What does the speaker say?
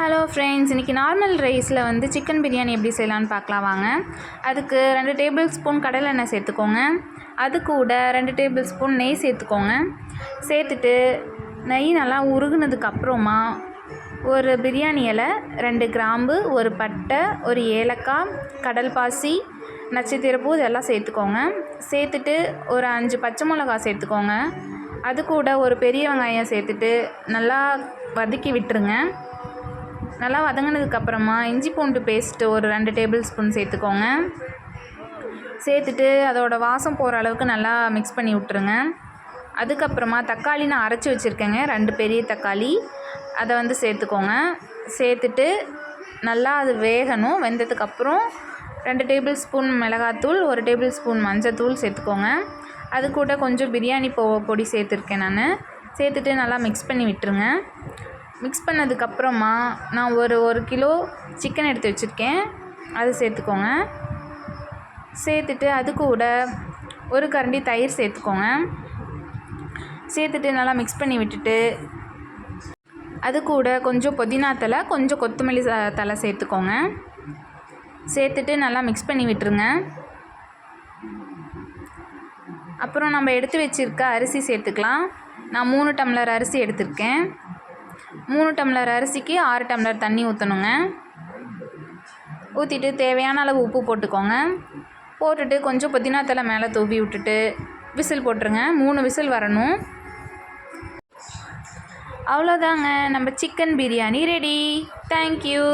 Hello friends இன்றைக்கி normal ரைஸில் வந்து சிக்கன் பிரியாணி எப்படி செய்யலான்னு பார்க்கலாம் வாங்க. அதுக்கு ரெண்டு டேபிள் ஸ்பூன் கடலை எண்ணெய் சேர்த்துக்கோங்க. அது கூட ரெண்டு டேபிள் ஸ்பூன் நெய் சேர்த்துக்கோங்க. சேர்த்துட்டு நெய் நல்லா உருகுனதுக்கப்புறமா ஒரு பிரியாணி இலை ரெண்டு கிராம்பு ஒரு பட்டை ஒரு ஏலக்காய் கடல் பாசி நட்சத்திரப்பூ இதெல்லாம் சேர்த்துக்கோங்க. சேர்த்துட்டு ஒரு அஞ்சு பச்சை மிளகா சேர்த்துக்கோங்க. அது கூட ஒரு பெரிய வெங்காயம் சேர்த்துட்டு நல்லா வதக்கி விட்டுருங்க. நல்லா வதங்கினதுக்கப்புறமா இஞ்சி பூண்டு பேஸ்ட்டு ஒரு ரெண்டு டேபிள் ஸ்பூன் சேர்த்துக்கோங்க. சேர்த்துட்டு அதோட வாசம் போகிற அளவுக்கு நல்லா மிக்ஸ் பண்ணி விட்ருங்க அதுக்கப்புறமா தக்காளி நான் அரைச்சி வச்சுருக்கேங்க ரெண்டு பெரிய தக்காளி. அதை வந்து சேர்த்துக்கோங்க. சேர்த்துட்டு நல்லா அது வேகணும். வெந்ததுக்கப்புறம் ரெண்டு டேபிள் ஸ்பூன் மிளகாத்தூள் ஒரு டேபிள் ஸ்பூன் மஞ்சத்தூள் சேர்த்துக்கோங்க. அது கூட கொஞ்சம் பிரியாணி பொ பொடி சேர்த்துருக்கேன் நான். சேர்த்துட்டு நல்லா மிக்ஸ் பண்ணி விட்டுருங்க. மிக்ஸ் பண்ணதுக்கப்புறமா நான் ஒரு ஒரு கிலோ சிக்கன் எடுத்து வச்சுருக்கேன். அது சேர்த்துக்கோங்க. சேர்த்துட்டு அது கூட ஒரு கரண்டி தயிர் சேர்த்துக்கோங்க. சேர்த்துட்டு நல்லா மிக்ஸ் பண்ணி விட்டுட்டு அது கூட கொஞ்சம் புதினா தலை கொஞ்சம் கொத்தமல்லி தலை சேர்த்துக்கோங்க. சேர்த்துட்டு நல்லா மிக்ஸ் பண்ணி விட்டுருங்க. அப்புறம் நம்ம எடுத்து வச்சுருக்க அரிசி சேர்த்துக்கலாம். நான் மூணு டம்ளர் அரிசி எடுத்திருக்கேன். மூணு டம்ளர் அரிசிக்கு ஆறு டம்ளர் தண்ணி ஊற்றணுங்க ஊற்றிட்டு தேவையான அளவு உப்பு போட்டுக்கோங்க. போட்டுட்டு கொஞ்சம் புதினா தலை மேலே தூவி விட்டுட்டு விசில் போட்டுருங்க. மூணு விசில் வரணும். அவ்வளோதாங்க நம்ம சிக்கன் பிரியாணி ரெடி. தேங்க்யூ